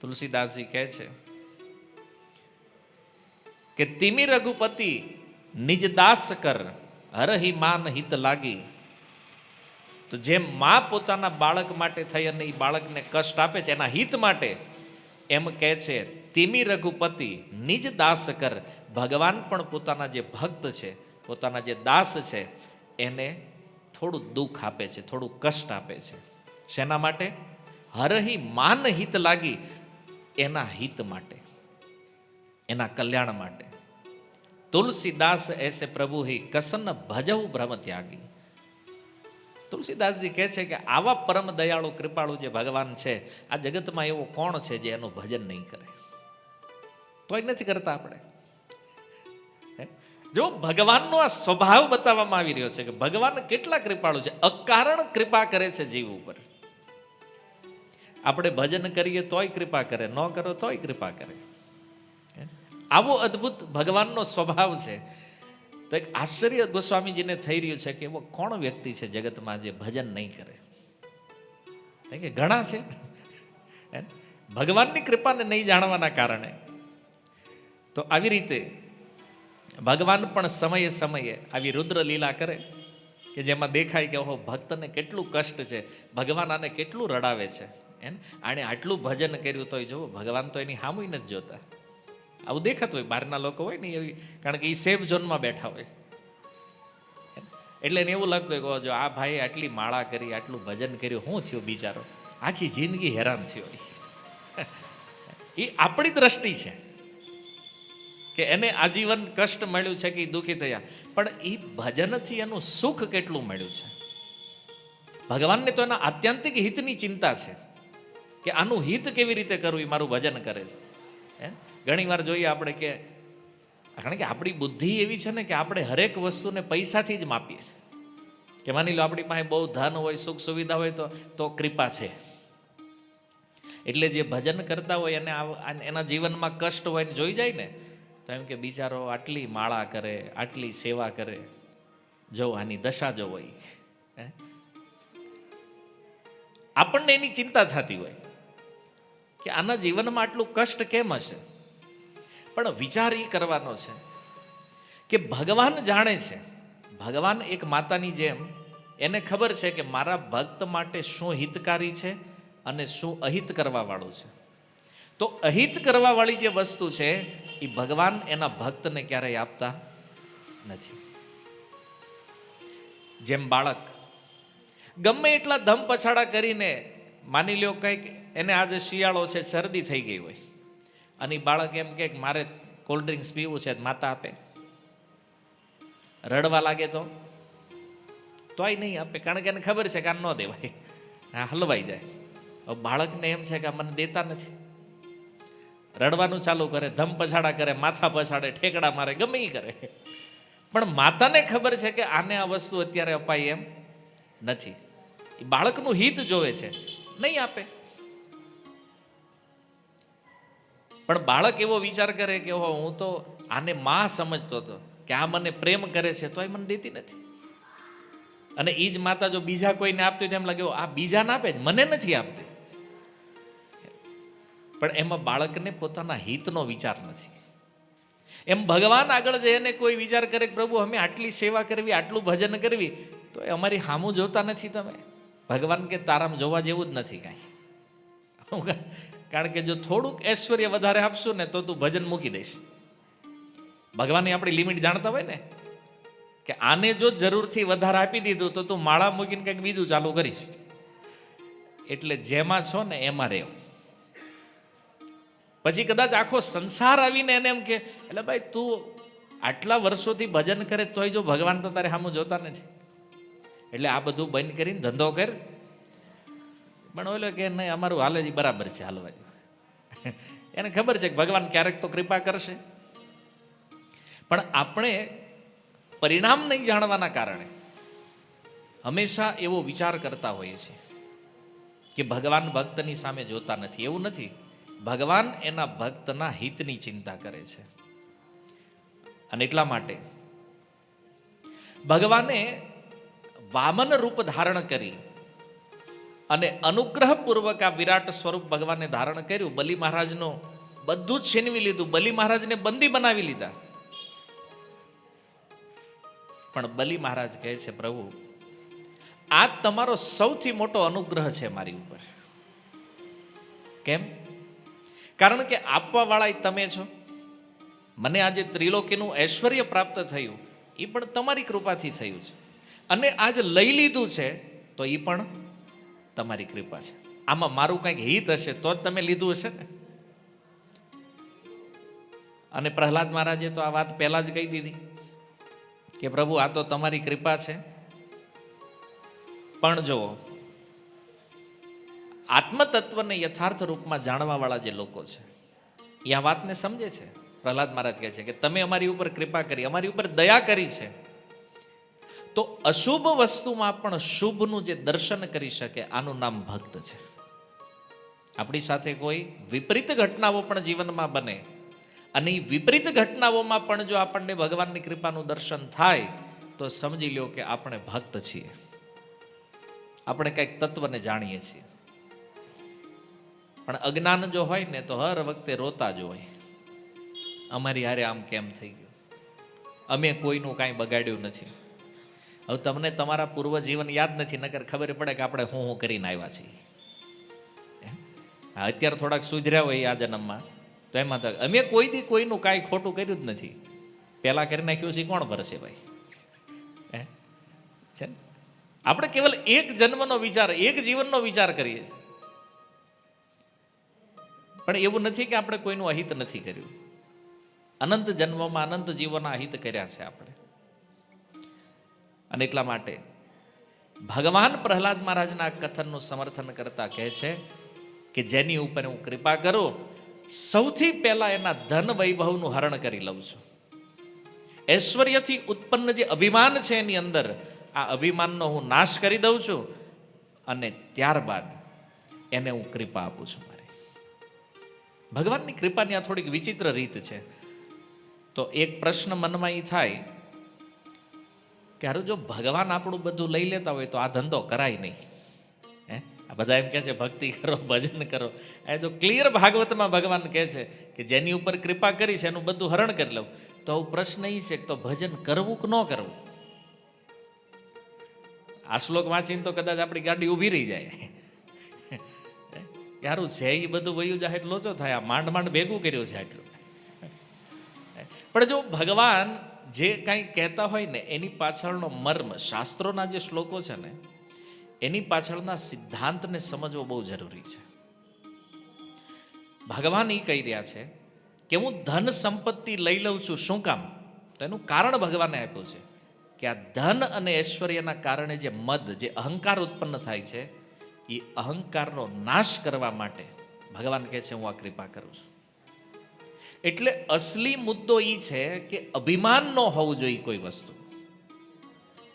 તુલસીદાસજી કહે છે કે તિમિ રઘુપતિ નિજ દાસ કર, હરહી માન હિત લાગી. તો જેમ મા પોતાના બાળક માટે થઈ અને એ બાળકને કષ્ટ આપે છે, એના હિત માટે એમ કહે છે તિમિ રઘુપતિ નિજ દાસ કર, ભગવાન પણ પોતાના જે ભક્ત છે, પોતાના જે દાસ છે, એને થોડું દુઃખ આપે છે, થોડું કષ્ટ આપે છે. શેના માટે? હરહી માન હિત લાગી. એના હિત માટે, એના કલ્યાણ માટે. તુલસીદાસ એસે પ્રભુ હિ, કસન ભજવું ભ્રમ ત્યાગી. તુલસીદાસજી કહે છે કે આવા પરમ દયાળુ, કૃપાળુ જે ભગવાન છે, આ જગતમાં એવો કોણ છે જે એનું ભજન નહીં કરે? તો એ નથી કરતા આપણે. જો ભગવાનનો આ સ્વભાવ બતાવવામાં આવી રહ્યો છે કે ભગવાન કેટલા કૃપાળુ છે, અકારણ કૃપા કરે છે જીવ ઉપર. આપણે ભજન કરીએ તોય કૃપા કરે, ન કરો તોય કૃપા કરે? આવો અદ્ભુત ભગવાનનો સ્વભાવ છે. તો એક આશ્ચર્ય ગોસ્વામીજીને થઈ રહ્યું છે કે એવો કોણ વ્યક્તિ છે જગતમાં જે ભજન નહીં કરે? કે ઘણા છે? ભગવાનની કૃપાને નહીં જાણવાના કારણે. તો આવી રીતે ભગવાન પણ સમયે સમયે આવી રુદ્ર લીલા કરે કે જેમાં દેખાય કે ઓહો, ભક્તને કેટલું કષ્ટ છે, ભગવાન આને કેટલું રડાવે છે. એને? આણે આટલું ભજન કર્યું તોય જુઓ ભગવાન તો એની હામુય નથી જોતા. આવું દેખાતું હોય, બહારના લોકો હોય ને એવી, કારણ કે એ સેફ ઝોનમાં બેઠા હોય. એટલે એવું લાગતું હોય કે જો આ ભાઈએ આટલી માળા કરી, આટલું ભજન કર્યું શું થયું બિચારો? આખી જિંદગી હેરાન થયો એ આપણી દ્રષ્ટિ છે. કે એને આજીવન કષ્ટ મળ્યું છે કે દુઃખી થયા. પણ એ ભજનથી એનું સુખ કેટલું મળ્યું છે? ભગવાનને તો એના આત્યંતિક હિતની ચિંતા છે. કે આનું હિત કેવી રીતે કરવું એ મારું ભજન કરે છે. હે? ઘણીવાર જોઈએ આપણે કે, કારણ કે આપણી બુદ્ધિ એવી છે ને કે આપણે હરેક વસ્તુને પૈસાથી જ માપીએ છીએ. કે માની લો આપણી પાસે બહુ ધન હોય, સુખ સુવિધા હોય તો તો કૃપા છે. એટલે જે ભજન કરતા હોય આવ- એના જીવનમાં કષ્ટ હોય ને જોઈ જાય ને, તો એમ કે બિચારો આટલી માળા કરે, આટલી સેવા કરે, જો આની દશા જો હોય? આપણને એની ચિંતા થતી હોય. કે આના જીવનમાં આટલું કષ્ટ કેમ હશે? પણ વિચાર એ કરવાનો છે કે ભગવાન જાણે છે. ભગવાન એક માતાની જેમ એને ખબર છે કે મારા ભક્ત માટે શું હિતકારી છે અને શું અહિત કરવાવાળું છે. તો અહિત કરવાવાળી જે વસ્તુ છે એ ભગવાન એના ભક્તને ક્યારેય આપતા નથી. જેમ બાળક ગમે એટલા ધમ પછાડા કરીને માની લ્યો કંઈક, એને આજે શિયાળો છે, શરદી થઈ ગઈ હોય. અને બાળક એમ કે મારે કોલ્ડ ડ્રિંક્સ પીવું છે, માતા આપે. રડવા લાગે તો? તોય નહીં આપે, કારણ કે એને ખબર છે કે આ ન દેવાય. આ હલવાઈ જાય. બાળકને એમ છે કે મને દેતા નથી. રડવાનું ચાલુ કરે, ધમ પછાડા કરે, માથા પછાડે, ઠેકડા મારે, ગમે એ કરે. પણ માતાને ખબર છે કે આને આ વસ્તુ અત્યારે અપાય એમ નથી. બાળકનું હિત જોવે છે. નહીં આપે. પણ બાળક એવો વિચાર કરે કે હું તો આને માં સમજતો હતો કે આ મને પ્રેમ કરે છે તો એ મને દેતી નથી. અને એ જ માતા જો બીજા કોઈને આપતી હોય એમ લાગે "ઓ, આ બીજાને આપે જ મને નથી આપતી. પણ એમાં બાળકને પોતાના હિતનો વિચાર નથી. એમ ભગવાન આગળ જઈને કોઈ વિચાર કરે કે પ્રભુ અમે આટલી સેવા કરવી આટલું ભજન કરવી તો એ અમારી હામું જોતા નથી તમે. ભગવાન કે તારામ જોવા જેવું જ નથી કાંઈ. કારણ કે જો થોડુંક ઐશ્વર્ય વધારે આપશું ને તો તું ભજન મૂકી દઈશ. ભગવાનની આપણી લિમિટ જાણતા હોય ને કે આને જો જરૂરથી વધારે આપી દીધું તો તું માળા મૂકીને કંઈક બીજું ચાલુ કરીશ. એટલે જેમાં છો ને એમાં રહેવું. પછી કદાચ આખો સંસાર આવીને એને એમ કે, એટલે ભાઈ તું આટલા વર્ષોથી ભજન કરે તોય જો ભગવાન તો તારે સામું જોતા નથી. એટલે આ બધું બંધ કરીને ધંધો કર. પણ ઓલો કે નહીં, અમારું હાલે જ બરાબર છે હાલવા એને ખબર છે કે ભગવાન ક્યારેક તો કૃપા કરશે. પણ આપણે પરિણામ નહીં જાણવાના કારણે હંમેશા એવો વિચાર કરતા હોઈએ છીએ કે ભગવાન ભક્તની સામે જોતા નથી. એવું નથી. ભગવાન એના ભક્તના હિતની ચિંતા કરે છે. અને એટલા માટે ભગવાને વામન રૂપ ધારણ કરી અને અનુગ્રહપૂર્વક આ વિરાટ સ્વરૂપ ભગવાને ધારણ કર્યું. બલિ મહારાજનું બધું જ છીનવી લીધું. બલિ મહારાજને બંદી બનાવી લીધા. પણ બલિ મહારાજ કહે છે, પ્રભુ, આ તમારો સૌથી મોટો અનુગ્રહ છે મારી ઉપર. કેમ? કારણ કે આપવા વાળા તમે છો. મને આજે ત્રિલોકીનું ઐશ્વર્ય પ્રાપ્ત થયું. એ પણ તમારી કૃપાથી થયું છે. અને આજ લઈ લીધું છે, તો એ પણ તમારી કૃપા છે. આમાં મારું કંઈક હિત હશે તો જ તમે લીધું હશે ને. અને પ્રહલાદ મહારાજે તો આ વાત પહેલા જ કહી દીધી કે પ્રભુ, આ તો તમારી કૃપા છે. પણ જુઓ આત્મતત્વને યથાર્થ રૂપમાં જાણવાવાળા જે લોકો છે એ આ વાતને સમજે છે? પ્રહલાદ મહારાજ કહે છે કે તમે અમારી ઉપર કૃપા કરી, અમારી ઉપર દયા કરી છે. તો અશુભ વસ્તુમાં પણ શુભનું જે દર્શન કરી શકે, આનું નામ ભક્ત છે. આપણી સાથે કોઈ વિપરીત ઘટનાઓ પણ જીવનમાં બને. અને એ વિપરીત ઘટનાઓમાં પણ જો આપણને ભગવાનની કૃપાનું દર્શન થાય, તો સમજી લો કે આપણે ભક્ત છીએ. આપણે કંઈક તત્વને જાણીએ છીએ. પણ અજ્ઞાન જો હોય ને, તો હર વખતે રોતા જ હોય. અમારી હારે આમ કેમ થઈ ગયું? અમે કોઈનું કાંઈ બગાડ્યું નથી. હવે તમને તમારા પૂર્વ જીવન યાદ નથી, નકર ખબર પડે કે આપણે હું હું કરીને આવ્યા છીએ. અત્યારે થોડાક સુધર્યા હોય આ જન્મમાં, તો એમાં તો અમે કોઈ દી કોઈનું કાંઈ ખોટું કર્યું જ નથી. પહેલાં કરી નાખ્યું છે, કોણ ભરશે ભાઈ? છે ને? આપણે કેવલ એક જન્મનો વિચાર, એક જીવનનો વિચાર કરીએ છીએ. પણ એવું નથી કે આપણે કોઈનું અહિત નથી કર્યું. અનંત જન્મમાં અનંત જીવનના અહિત કર્યા છે આપણે. અને એટલા માટે ભગવાન પ્રહલાદ મહારાજના કથનનું સમર્થન કરતા કહે છે કે જેની ઉપર હું કૃપા કરું, સૌથી પહેલા એના ધન વૈભવનું હરણ કરી લઉં છું. ઐશ્વર્યથી ઉત્પન્ન જે અભિમાન છે એની અંદર, આ અભિમાનનો હું નાશ કરી દઉં છું અને ત્યારબાદ એને હું કૃપા આપું છું મારે. ભગવાનની કૃપાની આ થોડીક વિચિત્ર રીત છે. તો એક પ્રશ્ન મનમાં એ થાય કે હારું જો ભગવાન આપણું બધું લઈ લેતા હોય તો આ ધંધો કરાય નહીં. હે? બધા એમ કહે છે, ભક્તિ કરો, ભજન કરો. એ જો ક્લિયર ભાગવતમાં ભગવાન કહે છે કે જેની ઉપર કૃપા કરી છે એનું બધું હરણ કરી લઉં. તો પ્રશ્ન એ છે કે તો ભજન કરવું કે ન કરવું? આ શ્લોક વાંચીને તો કદાચ આપણી ગાડી ઊભી રહી જાય. ક્યારું છે એ બધું વયું જાય એટલો ઓછો થાય. આ માંડ માંડ ભેગું કર્યું છે આટલું. પણ જો ભગવાન જે કાંઈ કહેતા હોય ને, એની પાછળનો મર્મ, શાસ્ત્રોના જે શ્લોકો છે ને, એની પાછળના સિદ્ધાંતને સમજવો બહુ જરૂરી છે. ભગવાન એ કહી રહ્યા છે કે હું ધન સંપત્તિ લઈ લઉં છું, શું કામ? તો એનું કારણ ભગવાને આપ્યું છે કે આ ધન અને ઐશ્વર્યના કારણે જે મદ, જે અહંકાર ઉત્પન્ન થાય છે એ અહંકારનો નાશ કરવા માટે ભગવાન કહે છે, હું આ કૃપા કરું છું. એટલે અસલી મુદ્દો એ છે કે અભિમાન ન હોવું જોઈએ કોઈ વસ્તુ.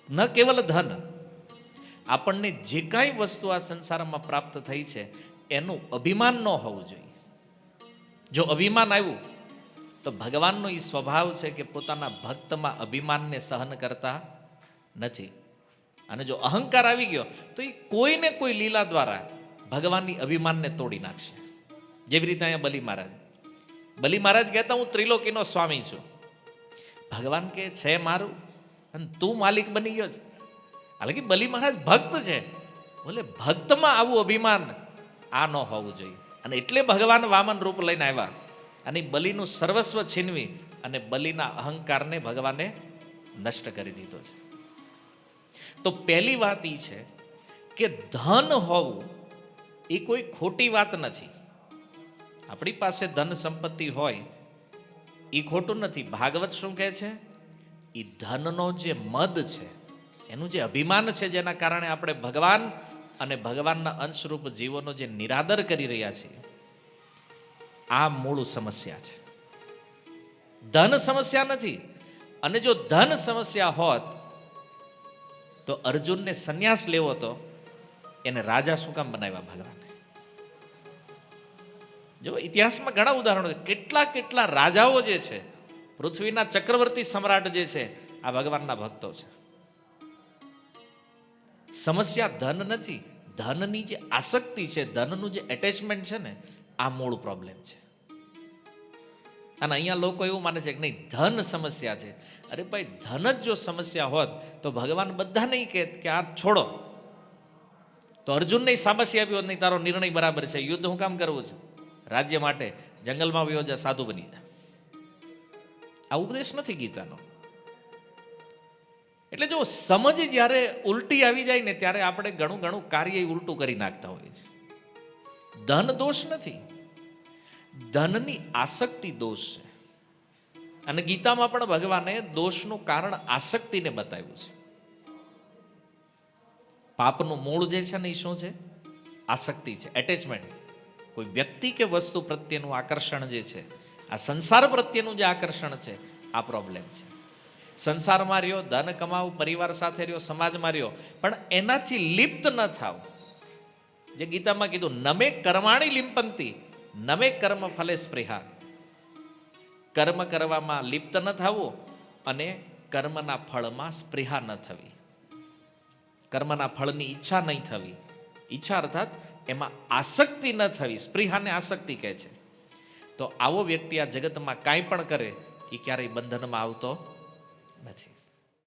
ન કેવલ ધન. આપણને જે કાંઈ વસ્તુ આ સંસારમાં પ્રાપ્ત થઈ છે, એનું અભિમાન ન હોવું જોઈએ. જો અભિમાન આવ્યું, તો ભગવાનનો એ સ્વભાવ છે કે પોતાના ભક્તમાં અભિમાનને સહન કરતા નથી. અને જો અહંકાર આવી ગયો, તો એ કોઈને કોઈ લીલા દ્વારા ભગવાનની અભિમાનને તોડી નાખશે. જેવી રીતે અહીંયા બલિ મહારાજ બલિ મહારાજ કહેતા, હું ત્રિલોકીનો સ્વામી છું. ભગવાન કે છે મારું. અને તું માલિક બની ગયો છે. હાલાકી બલિ મહારાજ ભક્ત છે. બોલે, ભક્તમાં આવું અભિમાન આ ન હોવું જોઈએ. અને એટલે ભગવાન વામન રૂપ લઈને આવ્યા. અને બલિનું સર્વસ્વ છીનવી અને બલિના અહંકારને ભગવાને નષ્ટ કરી દીધો છે. તો પહેલી વાત એ છે કે ધન હોવું એ કોઈ ખોટી વાત નથી. આપણી પાસે ધન સંપત્તિ હોય એ ખોટું નથી. ભાગવત શું કહે છે? એ ધનનો જે મદ છે, એનું જે અભિમાન છે, જેના કારણે આપણે ભગવાન અને ભગવાનના અંશરૂપ જીવોનો જે નિરાદર કરી રહ્યા છીએ, આ મૂળ સમસ્યા છે. ધન સમસ્યા નથી. અને જો ધન સમસ્યા હોત, તો અર્જુનને સંન્યાસ લેવો તો એને રાજા શું કામ બનાવ્યા? ભગવાને. જો ઇતિહાસમાં ઘણા ઉદાહરણો છે. કેટલા કેટલા રાજાઓ જે છે, પૃથ્વીના ચક્રવર્તી સમ્રાટ જે છે, આ ભગવાનના ભક્તો છે. સમસ્યા ધન નથી. ધનની જે આસક્તિ છે, ધનનું જે એટેચમેન્ટ છે ને, આ મૂળ પ્રોબ્લેમ છે. અને અહીંયા લોકો એવું માને છે કે નહીં, ધન સમસ્યા છે. અરે ભાઈ, ધન જ જો સમસ્યા હોત, તો ભગવાન બધા નહીં કહેત કે, આ છોડો. તો અર્જુનને સાબસી આપ્યો નહીં, તારો નિર્ણય બરાબર છે. યુદ્ધ હું કામ કરવું છે? રાજ્ય માટે જંગલમાં વયો સાધુ બની જા આ ઉપદેશ નથી ગીતાનો. એટલે જો સમજ જ્યારે ઉલટી આવી જાય ને ત્યારે આપણે ઘણું ઘણું કાર્ય ઉલટું કરી નાખતા હોઈએ છીએ. ધન દોષ નથી. ધનની આસક્તિ દોષ છે. અને ગીતામાં પણ ભગવાને દોષનું કારણ આસક્તિને બતાવ્યું છે. પાપનું મૂળ જે છે ને એ શું છે? આસક્તિ છે એટેચમેન્ટ કોઈ વ્યક્તિ કે વસ્તુ પ્રત્યેનું આકર્ષણ જે છે, આ સંસાર પ્રત્યેનું જે આકર્ષણ છે, આ પ્રોબ્લેમ છે. સંસારમાં રહ્યો, ધન કમાવ, પરિવાર સાથે રહ્યો, સમાજમાં રહ્યો, પણ એનાથી લિપ્ત ન થાવ. જે ગીતામાં કીધું, નમે કર્માણી લિંપંતી નમે કર્મ ફલે સ્પૃહા. કર્મ કરવામાં લિપ્ત ન થવું અને કર્મના ફળમાં સ્પૃહા ન થવી. કર્મના ફળની ઈચ્છા નહીં થવી. ઈચ્છા અર્થાત એમાં આસક્તિ ન થવી, સ્પૃહાને આસક્તિ કહે છે. તો આવો વ્યક્તિ આ જગતમાં કાંઈ પણ કરે, એ ક્યારેય બંધનમાં આવતો નથી.